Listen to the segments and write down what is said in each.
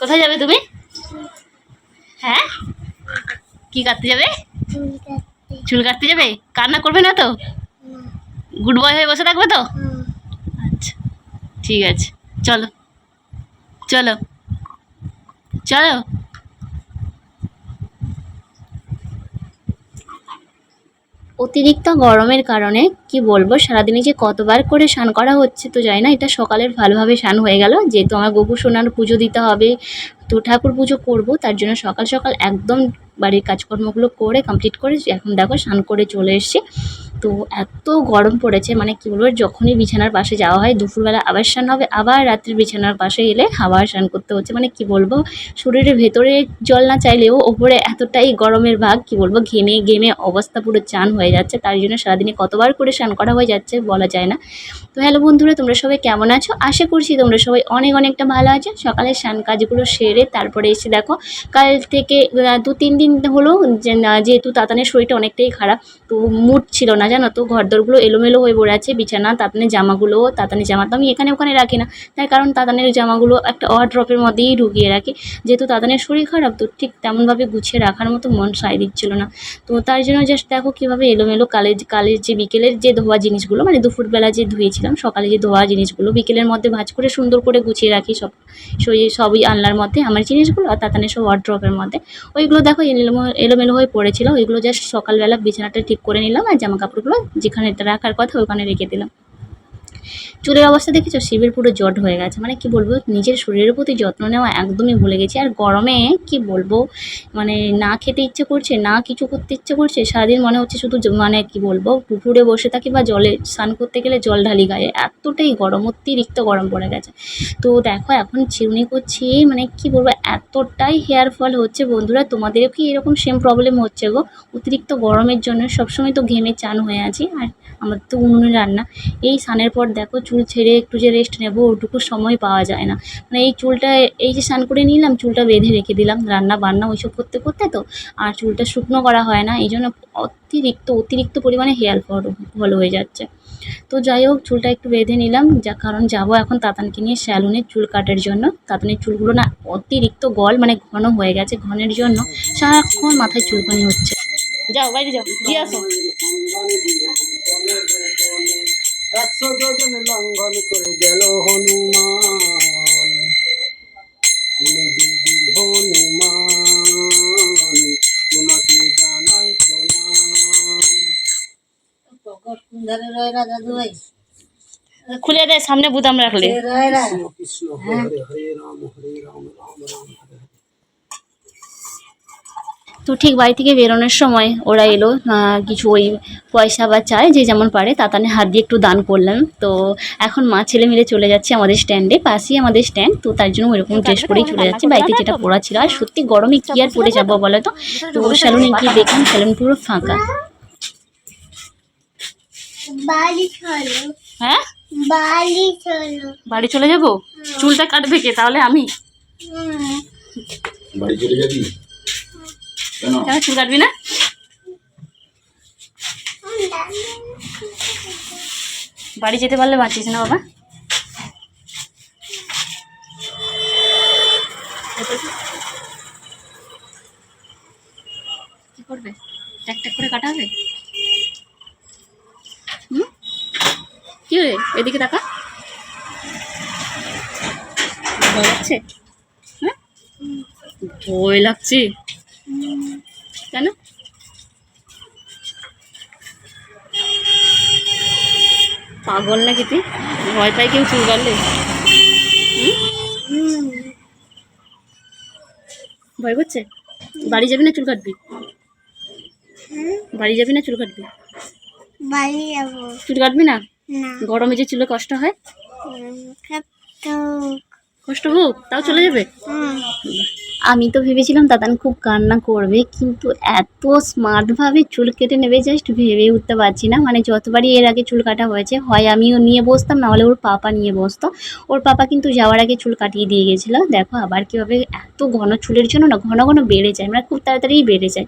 কোথায় যাবে তুমি? হ্যাঁ? কি কাটতে যাবে? চুল কাটতে যাবে? কান্না করবে না তো? গুড বয় হয়ে বসে থাকবে তো? আচ্ছা ঠিক আছে। চলো চলো চলো। অতিরিক্ত গরমের কারণে, কি বলব, সারাদিনে যে কতবার করে স্নান করা হচ্ছে তো জানি না, এটা সকালের ভালোভাবে স্নান হয়ে গেল। যেহেতু আমার গোপু সোনার পুজো দিতে হবে, তো ঠাকুর পুজো করব, তার জন্য সকাল সকাল একদম বাড়ির কাজকর্মগুলো করে কমপ্লিট করে এখন দেখো স্নান করে চলে এসেছি। তো এত গরম পড়েছে মানে কী বলব, যখনই বিছানার পাশে যাওয়া হয়, দুপুরবেলা আবার স্নান হবে, আবার রাত্রে বিছানার পাশে এলে আবার স্নান করতে হচ্ছে। মানে কি বলব, শরীরের ভেতরে জল না চাইলেও ওপরে এতটাই গরমের ভাগ, কি বলব, ঘেমে ঘেমে অবস্থা পুরো চান হয়ে যাচ্ছে। তার জন্য সারাদিনে কতবার করে স্নান করা হয়ে যাচ্ছে বলা যায় না। তো হ্যালো বন্ধুরা, তোমরা সবাই কেমন আছো? আশা করছি তোমরা সবাই অনেক অনেকটা ভালো আছো। সকালে স্নান কাজগুলো সেরে তারপরে এসে দেখো, কাল থেকে দু তিন দিন হলো যেহেতু তাতানের শরীরটা অনেকটাই খারাপ, তো মুড ছিল না জানো তো, ঘরদোরগুলো এলোমেলো হয়ে পড়ে আছে, বিছানা, তাতানের জামাগুলো, তাতানের জামা তো আমি এখানে ওখানে রাখি না। তার কারণ তাতানের জামাগুলো একটা ওয়ার্ড্রপের মধ্যেই ঢুকিয়ে রাখি। যেহেতু তাতানের শরীর খারাপ, তো ঠিক তেমনভাবে গুছিয়ে রাখার মতো মন সায় দিচ্ছিল না। তো তার জন্য জাস্ট দেখো কীভাবে এলোমেলো কালের কালের যে বিকেলের যে ধোয়া জিনিসগুলো মানে দুপুরবেলা যে ধুয়েছিলাম, সকালে যে ধোয়া জিনিসগুলো, বিকেলের মধ্যে ভাঁজ করে সুন্দর করে গুছিয়ে রাখি সব, সই, সবই আনলার মধ্যে আমার জিনিসগুলো আর তাতানের সব ওয়ার্ড্রপের মধ্যে। ওইগুলো দেখো এলোমেলো হয়ে পড়েছিল। ওইগুলো জাস্ট সকালবেলা বিছানাটা ঠিক করে নিলাম আর জামা কাপড়গুলো যেখানে রাখার কথা ওখানে রেখে দিলাম। চুলের অবস্থা দেখেছ? শিবের পুরো জট হয়ে গেছে। মানে কি বলব, নিজের শরীরের প্রতি যত্ন নেওয়া একদমই ভুলে গেছি। আর গরমে কি বলব মানে না খেতে ইচ্ছে করছে, না কিছু করতে ইচ্ছে করছে, সারাদিন মনে হচ্ছে শুধু মানে কি বলব, পুকুরে বসে থাকি বা জলে স্নান করতে গেলে জল ঢালি গায়ে। এতটাই গরম, অতিরিক্ত গরম পড়ে গেছে। তো দেখো, এখন চিউনি করছি মানে কি বলব, এতটাই হেয়ার ফল হচ্ছে বন্ধুরা। তোমাদেরও কি এরকম সেম প্রবলেম হচ্ছে গো? অতিরিক্ত গরমের জন্য সবসময় তো ঘেমে চান হয়ে আছি। আর আমার তো উনুনে রান্না। এই স্নানের পর দেখো চুল ছেড়ে একটু যে রেস্ট নেব, ওটুকু সময় পাওয়া যায় না। মানে এই চুলটা, এই যে স্নান করে নিলাম, চুলটা বেঁধে রেখে দিলাম, রান্না বান্না ওইসব করতে করতে তো, আর চুলটা শুকনো করা হয় না এই জন্য অতিরিক্ত অতিরিক্ত পরিমাণে হেয়ার ফল ফল হয়ে যাচ্ছে। তো যাই হোক, চুলটা একটু বেঁধে নিলাম, যা, কারণ যাব এখন তাতানকে নিয়ে স্যালুনে চুল কাটার জন্য। তাতানের চুলগুলো না অতিরিক্ত গল মানে ঘন হয়ে গেছে ঘনের জন্য। সারাক্ষণ মাথায় চুলকানি হচ্ছে। যাও, বাইরে যাও দিয়ে আসো। একশো যোজন লঙ্ঘন করে গেল হনুমান। তুমি দেবী হনুমান তোমাকে জানাই প্রণাম। খুলে দেয় সামনে বুদাম রাখলে। কৃষ্ণ কৃষ্ণ হরে হরে রাম হরে তো ঠিক বাড়ি থেকে বেরোনোর সময় ওরা এলো কিছু ওই পয়সা বা চায় যে যেমন পারে তাতানে হাত দিয়ে একটু দান করলাম তো এখন মা ছেলে মিলে চলে যাচ্ছে আমাদের স্ট্যান্ডে পাশেই আমাদের স্ট্যান্ড তো তার জন্য ওইরকম ড্রেস পরেই চলে যাচ্ছে। বাড়িতে যেটা পরা ছিল আর সত্যি গরমে কি আর পরে যাব বলো তো? তো স্যালুনে গিয়ে দেখলাম স্যালুন পুরো ফাঁকা। বাড়ি হ্যাঁ? বাড়ি চলে যাব? চুলটা কাটবে কে তাহলে আমি? বাড়ি চলে যাবি? চুল কাটবি না? বাড়ি যেতে পারলে বাঁচিস না বাবা। কি করবে? ট্যাক ট্যাক করে কাটা হবে হুম? কি রে, এদিকে তাকা। ভয় লাগছে? ভয় লাগছে। পাগল নাকি তুই? ভয় পাই কেউ চুল কাটলে। ভয় করছে? বাড়ি যাবি না চুল কাটবি? হুম। বাড়ি যাবি না চুল কাটবি? বাড়ি যাব। চুল কাটবি না? না। গরমে যে চুলে কষ্ট হয়? কষ্ট হোক তাও চলে যাবে? হুম। আমি তো ভেবেছিলাম দাদান খুব কান্না করবে, কিন্তু এত স্মার্টভাবে চুল কেটে নেবে জাস্ট ভেবে উঠতে পারছি না। মানে যতবারই এর আগে চুল কাটা হয়েছে, হয় আমিও নিয়ে বসতাম না হলে ওর পাপা নিয়ে বসতো। ওর পাপা কিন্তু যাওয়ার আগে চুল কাটিয়ে দিয়ে গেছিল। দেখো আবার কীভাবে এত ঘন চুলের জন্য না, ঘন ঘন বেড়ে যায় মানে খুব তাড়াতাড়ি বেড়ে যায়।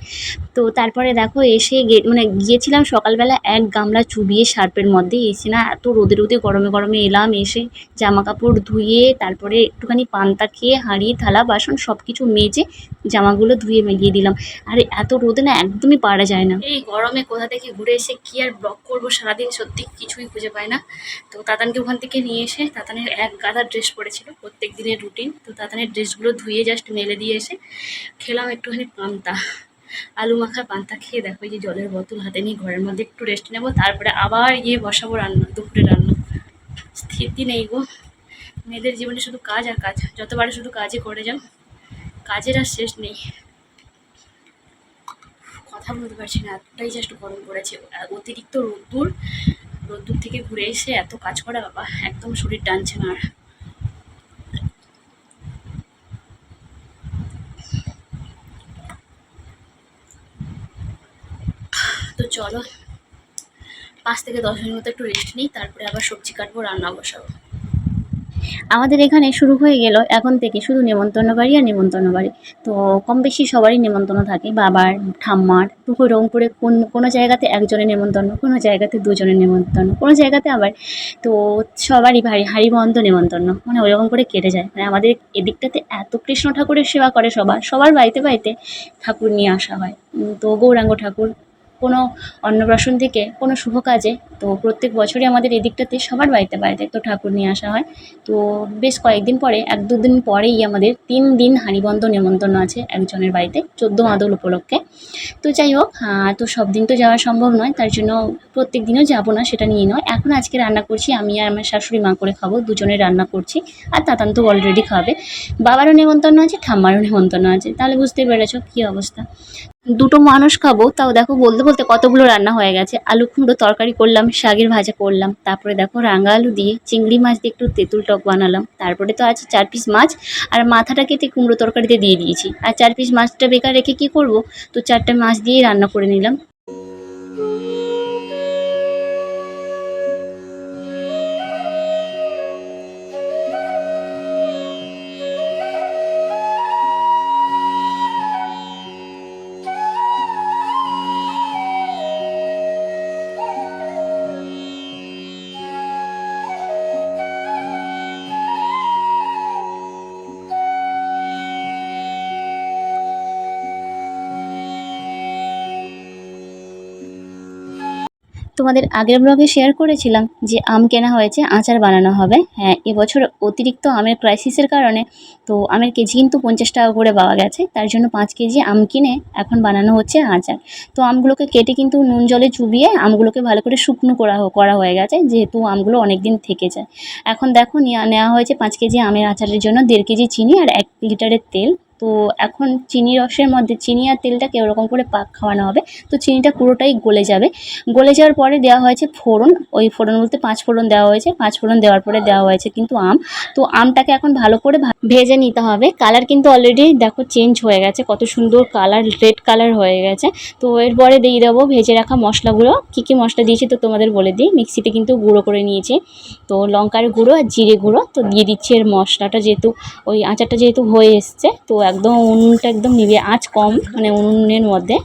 তো তারপরে দেখো এসে মানে গিয়েছিলাম সকালবেলা এক গামলা চুবিয়ে সার্পের মধ্যে। এসে না এত রোদে রোদে গরমে গরমে এলাম, এসে জামা কাপড় ধুয়ে, তারপরে একটুখানি পান্তা খেয়ে, হাঁড়ি, থালা, বাসন সব কিছু মেজে জামাগুলো ধুয়ে মেগিয়ে দিলাম। আর এত রোদে না একদমই পারা যায় না। এই গরমে কোথা থেকে ঘুরে এসে কি আর ব্লগ করব? সারাদিন সত্যি কিছুই খুঁজে পায় না। তো তাতানকে ওখান থেকে নিয়ে এসে তাতানের এক গাদা ড্রেস পরেছিল, প্রত্যেক দিনের রুটিন তো তাতানের ড্রেসগুলো ধুয়ে জাস্ট মেলে দিয়ে এসে খেলাম একটুখানি পান্তা। আলু মাখা পান্তা খেয়ে দেখো যে জলের বোতল হাতে নিয়ে ঘরের মধ্যে একটু রেস্ট নেব, তারপরে আবার গিয়ে বসাবো রান্না, দুপুরে রান্না। স্থিতি নেই গো। মেয়েদের জীবনে শুধু কাজ আর কাজ। যতবার শুধু কাজই করে যাও কাজের আর শেষ নেই। কথা বলতে পারছি না, এতটাই জাস্ট গরম পড়েছে। অতিরিক্ত রোদ্দুর রোদ্দুর থেকে ঘুরে এসে এত কাজ করা বাবা, একদম শরীর টানছে না আর। তো চলো, পাঁচ থেকে দশ মিনিট মতো একটু রেস্ট নিই, তারপরে আবার সবজি কাটবো, রান্না বসাবো। আমাদের এখানে শুরু হয়ে গেল এখন থেকে শুধু নেমন্তন্ন বাড়ি আর নেমন্তন্ন বাড়ি। তো কম বেশি সবারই নেমন্তন্ন থাকে, বাবার, ঠাম্মার। ওরকম করে কোন, কোনো জায়গাতে একজনের নেমন্তন্ন কোনো জায়গাতে দুজনের নেমন্তন্ন কোনো জায়গাতে আবার। তো সবারই ভারী হাড়ি বন্ধ নেমন্তন্ন মানে ওরকম করে কেটে যায়। মানে আমাদের এদিকটাতে এত কৃষ্ণ ঠাকুরের সেবা করে সবার সবার বাড়িতে বাড়িতে ঠাকুর নিয়ে আসা হয়। তো গৌরাঙ্গ ঠাকুর কোনো অন্নপ্রাশন থেকে কোনো শুভ কাজে, তো প্রত্যেক বছরই আমাদের এদিকটাতে সবার বাড়িতে বাড়িতে তো ঠাকুর নিয়ে আসা হয়। তো বেশ কয়েকদিন পরে, এক দুদিন পরেই আমাদের তিন দিন হাঁড়িবন্ধ নেমন্তন্ন আছে একজনের বাড়িতে, চোদ্দ মাদল উপলক্ষে। তো যাই হোক তো সব দিন তো যাওয়া সম্ভব নয়, তার জন্য প্রত্যেক দিনও যাব না, সেটা নিয়ে নয়। এখন আজকে রান্না করছি, আমি আর আমার শাশুড়ি মা করে খাব, দুজনে রান্না করছি, আর তাতান তো অলরেডি খাবে। বাবারও নেমন্তন্ন আছে, ঠাম্মারও নেমন্তন্ন আছে, তাহলে বুঝতেই পেরেছ কী অবস্থা। দুটো মানুষ খাব, তাও দেখো বলতে বলতে কতগুলো রান্না হয়ে গেছে। আলু কুমড়ো তরকারি করলাম শাগের ভাজা করলাম, তারপরে দেখো রাঙা আলু দিয়ে চিংড়ি মাছ দিয়ে একটু তেঁতুল টক বানালাম, তারপরে তো আছে চার পিস মাছ, আর মাথাটা কেটে কুমড়ো তরকারিতে দিয়ে দিয়েছি। আর চার পিস মাছটা বেকার রেখে কি করব? তো চারটে মাছ দিয়েই রান্না করে নিলাম। তোমাদের আগের ব্লগে শেয়ার করেছিলাম যে আম কেনা হয়েছে, আচার বানানো হবে। হ্যাঁ এবছর অতিরিক্ত আমের ক্রাইসিসের কারণে তো আমের কেজি কিন্তু পঞ্চাশ টাকা করে পাওয়া গেছে। তার জন্য পাঁচ কেজি আম কিনে এখন বানানো হচ্ছে আচার। তো আমগুলোকে কেটে কিন্তু নুন জলে চুবিয়ে আমগুলোকে ভালো করে শুকনো করা করা হয়ে গেছে, যেহেতু আমগুলো অনেক দিন থেকে যায়। এখন দেখো নেওয়া হয়েছে পাঁচ কেজি আমের আচারের জন্য দেড় কেজি চিনি আর এক লিটারের তেল। তো এখন চিনি রসের মধ্যে, চিনি আর তেলটাকে ওরকম করে পাক খাওয়ানো হবে। তো চিনিটা পুরোটাই গলে যাবে। গলে যাওয়ার পরে দেওয়া হয়েছে ফোড়ন। ওই ফোড়ন বলতে পাঁচ ফোড়ন দেওয়া হয়েছে। পাঁচ ফোড়ন দেওয়ার পরে দেওয়া হয়েছে কিন্তু আম। তো আমটাকে এখন ভালো করে ভেজে নিতে হবে। কালার কিন্তু অলরেডি দেখো চেঞ্জ হয়ে গেছে। কত সুন্দর কালার রেড কালার হয়ে গেছে। তো এরপরে দিয়ে দেবো ভেজে রাখা মশলাগুলো। কী কী মশলা দিয়েছি তো তোমাদের বলে দিই। মিক্সিতে কিন্তু গুঁড়ো করে নিয়েছি। তো লঙ্কার গুঁড়ো আর জিরে গুঁড়ো। তো দিয়ে দিচ্ছি এর মশলাটা যেহেতু, ওই আচারটা যেহেতু হয়ে এসছে, তো একদম উনুনটা একদম নিবে আঁচ কম মানে উনুনের মধ্যে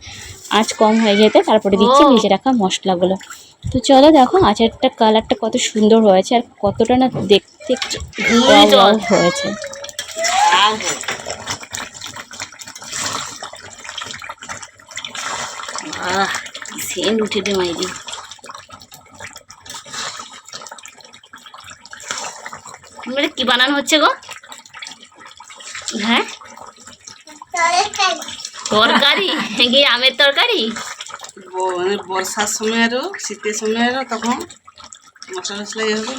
আঁচ কম হয়ে যেতে তারপরে দিচ্ছি ভেজে রাখা মশলাগুলো। তো চলো দেখো আচারটা কালারটা কত সুন্দর হয়েছে আর কতটা না দেখতে হয়েছে। সেন্ট উঠে দে মাইরি। কি বানানো হচ্ছে গো? হ্যাঁ? তরকারি? কি আমের তরকারি? মানে বর্ষার সময়েরও শীতের সময়েরও তখন মশলা টশলা ইয়ে হবে।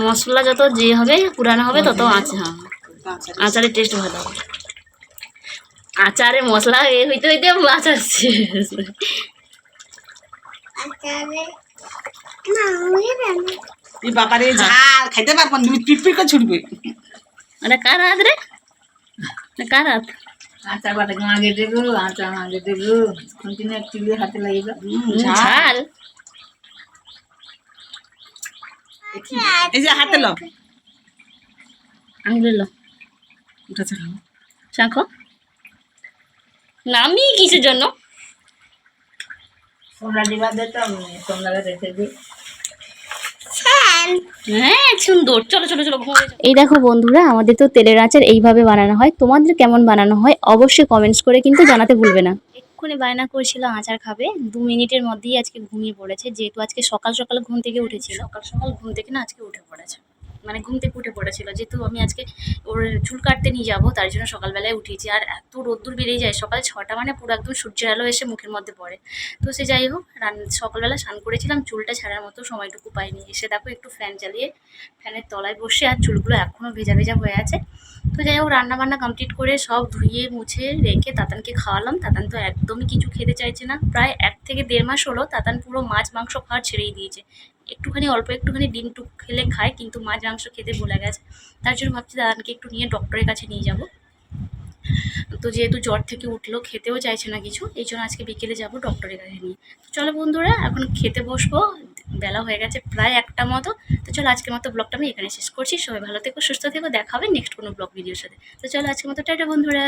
মশলা যত যে হবে পুরানো হবে তত আচার হ্যাঁ। আচারের টেস্ট। ভালো হবে। আচারে মশলা এ হইতে হইতে আচার শেষ আচারে না আমি। বাবারে ঝাল খাইতে পারব তুমি পিটপিট করে ছুটবে। ওটা কার হাত রে? কার হাত? আচার বাটা মাগে দেবো আচার মাগে দেবো। কন্টিনিউ একটু হাতে লাগিয়ে ঝাল। এই যে হাতে লো। আঙুলে লো। উঠেছে খাও চাখো নামি কিসের জন্য? তোমরা দিবা দে তো তোমরা রেখে দিই। হ্যাঁ সুন্দর। চলো চলো চলো এই দেখো বন্ধুরা আমাদের তো তেলের আচার এইভাবে বানানো হয়। তোমাদের কেমন বানানো হয় অবশ্যই কমেন্টস করে কিন্তু জানাতে ভুলবে না। এক্ষুনি বায়না করেছিল আচার খাবে। দু মিনিটের মধ্যেই আজকে ঘুমিয়ে পড়েছে যেহেতু আজকে সকাল সকাল ঘুম থেকে উঠেছিল। সকাল সকাল ঘুম থেকে না আজকে উঠে পড়েছে। মানে ঘুম থেকে উঠে পড়েছিল। যেহেতু আমি আজকে ওর চুল কাটতে নিয়ে যাব, তার জন্য সকালবেলায় উঠেছি। আর এত রোদ্দুর বেরিয়ে যায়, সকাল ছটা মানে পুরো একদম সূর্যের আলো এসে মুখের মধ্যে পড়ে। তো সে যাই হোক, রান সকালবেলা স্নান করেছিলাম, চুলটা ছাড়ার মতো সময়টুকু পাইনি। এসে দেখো একটু ফ্যান চালিয়ে, ফ্যানের তলায় বসে আর চুলগুলো এখনও ভেজা ভেজা হয়ে আছে। তো যাই হোক রান্না বান্না কমপ্লিট করে সব ধুয়ে, মুছে, রেখে তাতানকে খাওয়ালাম। তাতান তো একদমই কিছু খেতে চাইছে না। প্রায় এক থেকে দেড় মাস হলো তাতান পুরো মাছ, মাংস খাওয়া ছেড়েই দিয়েছে। একটুখানি, অল্প একটুখানি ডিম টুক খেলে খায়, কিন্তু মাছ মাংস খেতে ভুলে গেছে। তার জন্য ভাবছি দাদানকে একটু নিয়ে ডক্টরের কাছে নিয়ে যাব। তো যেহেতু জ্বর থেকে উঠল, খেতেও চাইছে না কিছু, এই জন্য আজকে বিকেলে যাব ডক্টরের কাছে নিয়ে। তো চলো বন্ধুরা, এখন খেতে বসবো। বেলা হয়ে গেছে প্রায় একটা মতো। তো চলো আজকের মতো ব্লগটা আমি এখানে শেষ করছি। সবাই ভালো থেকো, সুস্থ থেকো। দেখা হবে নেক্সট কোনো ব্লগ ভিডিওর সাথে। তো চলো আজকের মতো, টাটা বন্ধুরা।